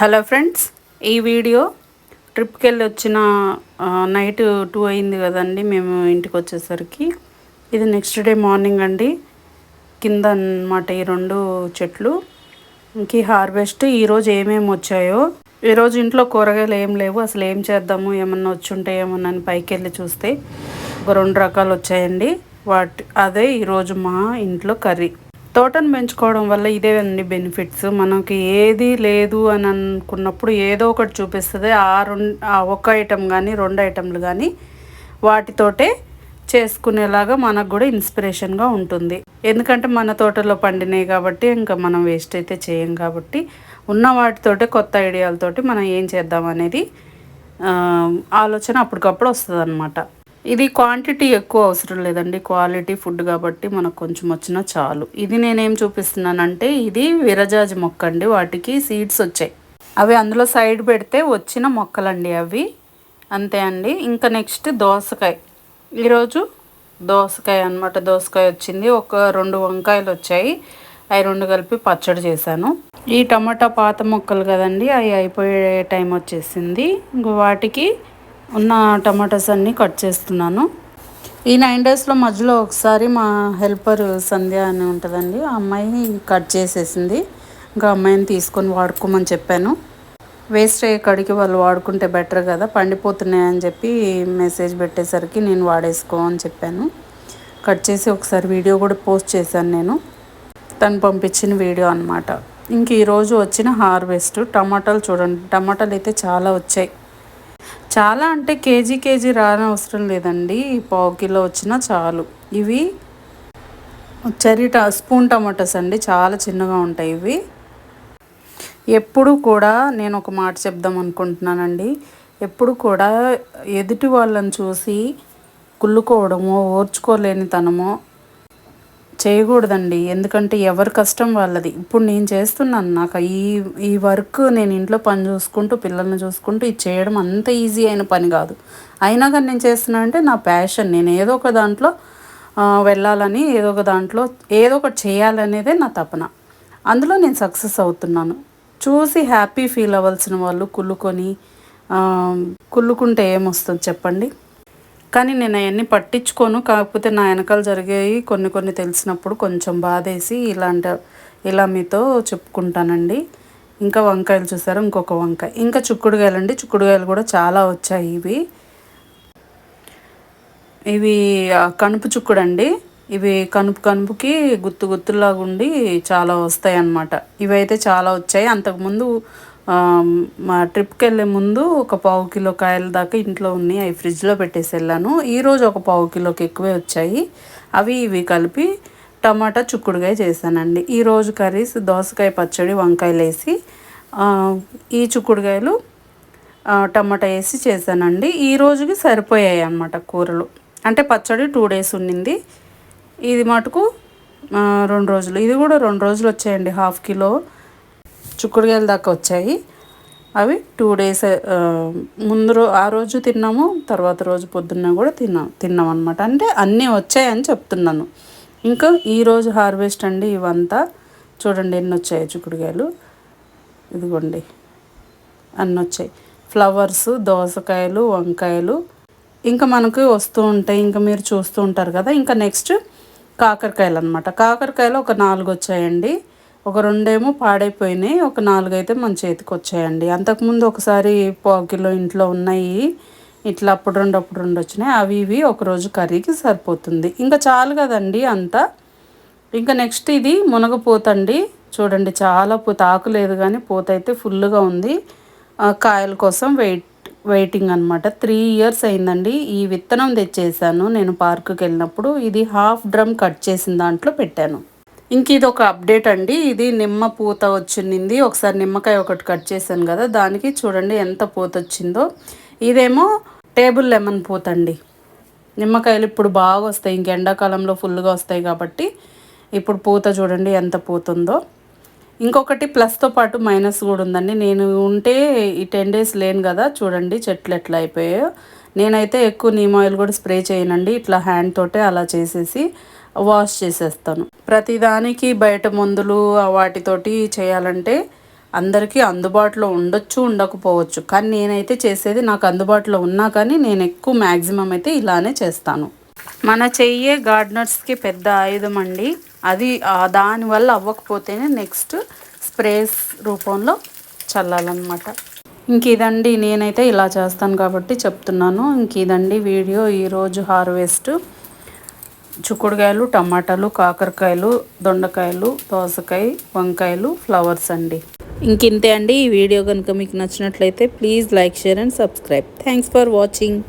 Hello friends ఈ video ట్రిప్కి వెళ్ళి వచ్చిన నైట్ టూ అయింది కదండి మేము ఇంటికి వచ్చేసరికి. ఇది నెక్స్ట్ డే మార్నింగ్ అండి. కింద అన్నమాట ఈ రెండు చెట్లు. ఇంకీ హార్వెస్ట్ ఈరోజు ఏమేమి వచ్చాయో. ఈరోజు ఇంట్లో కూరగాయలు ఏం లేవు అసలు ఏం చేద్దాము ఏమన్నా వచ్చి ఏమన్నా అని పైకి వెళ్ళి చూస్తే. ఒక రెండు రకాలు వచ్చాయండి. వాటి అదే ఈరోజు మా ఇంట్లో కర్రీ. తోటను పెంచుకోవడం వల్ల ఇదే అండి బెనిఫిట్స్ మనకి ఏది లేదు అని అనుకున్నప్పుడు ఏదో ఒకటి చూపిస్తుంది. ఆ రెండు ఆ ఒక్క ఐటెం కానీ రెండు ఐటెంలు కానీ వాటితోటే చేసుకునేలాగా మనకు కూడా ఇన్స్పిరేషన్గా ఉంటుంది. ఎందుకంటే మన తోటలో పండినాయి కాబట్టి ఇంకా మనం వేస్ట్ అయితే చేయం కాబట్టి ఉన్న వాటితోటే కొత్త ఐడియాలతోటి మనం ఏం చేద్దాం అనేది ఆలోచన అప్పటికప్పుడు వస్తుంది అనమాట ఇది క్వాంటిటీ ఎక్కువ అవసరం లేదండి. క్వాలిటీ ఫుడ్ కాబట్టి మనకు కొంచెం వచ్చినా చాలు. ఇది నేనేం చూపిస్తున్నానంటే ఇది విరజాజి మొక్క అండి. వాటికి సీడ్స్ వచ్చాయి. అవి అందులో సైడ్ పెడితే వచ్చిన మొక్కలండి అవి. అంతే అండి. ఇంకా నెక్స్ట్ దోసకాయ. ఈరోజు దోసకాయ అన్నమాట. దోసకాయ వచ్చింది. ఒక రెండు వంకాయలు వచ్చాయి. అవి రెండు కలిపి పచ్చడి చేశాను. ఈ టమాటా పాత మొక్కలు కదండి అవి అయిపోయే టైం వచ్చేసింది. వాటికి ఉన్న టమాటాస్ అన్నీ కట్ చేస్తున్నాను. ఈ నైన్ డేస్లో మధ్యలో ఒకసారి మా హెల్పర్ సంధ్య అని ఉంటుందండి ఆ అమ్మాయిని కట్ చేసేసింది. ఇంకా అమ్మాయిని తీసుకొని వాడుకోమని చెప్పాను. వేస్ట్ అయ్యే కడికి వాళ్ళు వాడుకుంటే బెటర్ కదా పండిపోతున్నాయని చెప్పి మెసేజ్ పెట్టేసరికి నేను వాడేసుకో అని చెప్పాను. కట్ చేసి ఒకసారి వీడియో కూడా పోస్ట్ చేశాను నేను. తను పంపించిన వీడియో అనమాట ఇంక ఈరోజు వచ్చిన హార్వెస్ట్ టమాటాలు చూడండి టమాటాలు అయితే చాలా వచ్చాయి. చాలా అంటే కేజీ కేజీ రాని అవసరం లేదండి. పావు కిలో వచ్చినా చాలు. ఇవి చెరీ స్పూన్ టమాటాస్ అండి. చాలా చిన్నగా ఉంటాయి ఇవి. ఎప్పుడు కూడా నేను ఒక మాట చెప్దాం అనుకుంటున్నానండి. ఎప్పుడు కూడా ఎదుటి వాళ్ళని చూసి కుళ్ళుకోవడమో ఓర్చుకోలేని తనమో చేయకూడదండి. ఎందుకంటే ఎవరి కష్టం వాళ్ళది. ఇప్పుడు నేను చేస్తున్నాను. నాకు ఈ ఈ వర్క్ నేను ఇంట్లో పని చూసుకుంటూ పిల్లల్ని చూసుకుంటూ ఇది చేయడం అంత ఈజీ అయిన పని కాదు. అయినా కానీ నేను చేస్తున్నా అంటే నా ప్యాషన్. నేను ఏదో ఒక దాంట్లో వెళ్ళాలని ఏదో ఒక దాంట్లో ఏదో ఒకటి చేయాలనేదే నా తపన. అందులో నేను సక్సెస్ అవుతున్నాను. చూసి హ్యాపీ ఫీల్ అవ్వాల్సిన వాళ్ళు కుళ్ళుకొని కుళ్ళుకుంటే ఏమొస్తుంది చెప్పండి? కానీ నేను అవన్నీ పట్టించుకోను. కాకపోతే నా వెనకాల జరిగేవి కొన్ని కొన్ని తెలిసినప్పుడు కొంచెం బాధేసి ఇలాంటి ఇలా మీతో చెప్పుకుంటానండి. ఇంకా వంకాయలు చూసారా? ఇంకొక వంకాయ. ఇంకా చుక్కుడుగాయలు అండి చుక్కుడుగాయలు కూడా చాలా వచ్చాయి ఇవి. ఇవి కనుపు చుక్కుడు అండి ఇవి కనుపు కనుపుకి గుత్తు గుత్తులాగా ఉండి చాలా వస్తాయి అన్నమాట ఇవైతే చాలా వచ్చాయి. అంతకుముందు మా ట్రిప్కి వెళ్ళే ముందు ఒక పావు కిలో కాయల దాకా ఇంట్లో ఉన్నాయి అవి ఫ్రిడ్జ్లో పెట్టేసి వెళ్ళాను ఈరోజు ఒక పావు కిలోకి ఎక్కువే వచ్చాయి. అవి ఇవి కలిపి టమాటా చుక్కుడుగాయ చేశానండి. ఈరోజు కర్రీస్ దోసకాయ పచ్చడి వంకాయలు వేసి ఈ చుక్కుడుగాయలు టమాటా వేసి చేశానండి. ఈ రోజుకి సరిపోయాయి అన్నమాట కూరలు. అంటే పచ్చడి టూ డేస్ ఉండింది ఇది మటుకు రెండు రోజులు. ఇది కూడా రెండు రోజులు వచ్చాయండి. హాఫ్ కిలో చుక్కుడుగాయల దాకా వచ్చాయి. అవి టూ డేస్ ముందు రో ఆ రోజు తిన్నాము తర్వాత రోజు పొద్దున్న కూడా తిన్నాం తిన్నాం అనమాట అంటే అన్నీ వచ్చాయని చెప్తున్నాను. ఇంకా ఈరోజు హార్వెస్ట్ అండి ఇవంతా. చూడండి ఎన్ని వచ్చాయి చిక్కుడుకాయలు. ఇదిగోండి. అన్నీ వచ్చాయి. ఫ్లవర్స్ దోసకాయలు వంకాయలు. ఇంకా మనకు వస్తూ ఉంటాయి. ఇంకా మీరు చూస్తూ ఉంటారు కదా. ఇంకా నెక్స్ట్ కాకరకాయలు అనమాట కాకరకాయలు ఒక నాలుగు వచ్చాయండి. ఒక రెండేమో పాడైపోయినాయి ఒక నాలుగు అయితే మన చేతికి వచ్చాయండి. అంతకుముందు ఒకసారి పావు కిలో ఇంట్లో ఉన్నాయి ఇట్లా అప్పుడు రెండు అప్పుడు రెండు వచ్చినాయి. అవి ఇవి ఒకరోజు కర్రీకి సరిపోతుంది. ఇంకా చాలు కదండి అంతా. ఇంకా నెక్స్ట్ ఇది మునగపూత అండి చూడండి చాలా పూత ఆకు లేదు కానీ పూత అయితే ఫుల్గా ఉంది. ఆ, కాయల కోసం వెయిట్ వెయిటింగ్ అనమాట త్రీ ఇయర్స్ అయిందండి. ఈ విత్తనం తెచ్చేసాను నేను పార్కుకి వెళ్ళినప్పుడు ఇది హాఫ్ డ్రమ్ కట్ చేసిన దాంట్లో పెట్టాను. ఇంక ఇది ఒక అప్డేట్ అండి. ఇది నిమ్మ పూత వచ్చింది. ఒకసారి నిమ్మకాయ ఒకటి కట్ చేశాను కదా దానికి చూడండి ఎంత పూత వచ్చిందో. ఇదేమో టేబుల్ లెమన్ పూత అండి నిమ్మకాయలు ఇప్పుడు బాగా వస్తాయి. ఇంక ఎండాకాలంలో ఫుల్గా వస్తాయి కాబట్టి ఇప్పుడు పూత చూడండి ఎంత పూతుందో. ఇంకొకటి ప్లస్తో పాటు మైనస్ కూడా ఉందండి. నేను ఉంటే ఈ టెన్ డేస్ లేను కదా చూడండి చెట్లు ఎట్లా అయిపోయాయో. నేనైతే ఎక్కువ నీమ్ ఆయిల్ కూడా స్ప్రే చేయనండి. ఇట్లా హ్యాండ్ తోటే అలా చేసేసి వాష్ చేసేస్తాను. ప్రతిదానికి బయట మందులు వాటితోటి చేయాలంటే అందరికీ అందుబాటులో ఉండొచ్చు ఉండకపోవచ్చు. కానీ నేనైతే చేసేది నాకు అందుబాటులో ఉన్నా కానీ నేను ఎక్కువ మ్యాక్సిమం అయితే ఇలానే చేస్తాను. మన చెయ్యే గార్డెనర్స్కి పెద్ద ఆయుధం అండి. అది దానివల్ల అవ్వకపోతేనే నెక్స్ట్ స్ప్రేస్ రూపంలో చల్లాలన్నమాట. ఇంక ఇదండి. నేనైతే ఇలా చేస్తాను కాబట్టి చెప్తున్నాను. ఇంక ఇదండి వీడియో. ఈరోజు హార్వెస్ట్ చుక్కుడుకాయలు టమాటాలు కాకరకాయలు దొండకాయలు దోసకాయ వంకాయలు ఫ్లవర్స్ అండి. ఇంకింతే అండి ఈ వీడియో కనుక మీకు నచ్చినట్లయితే please like share and subscribe. Thanks for watching.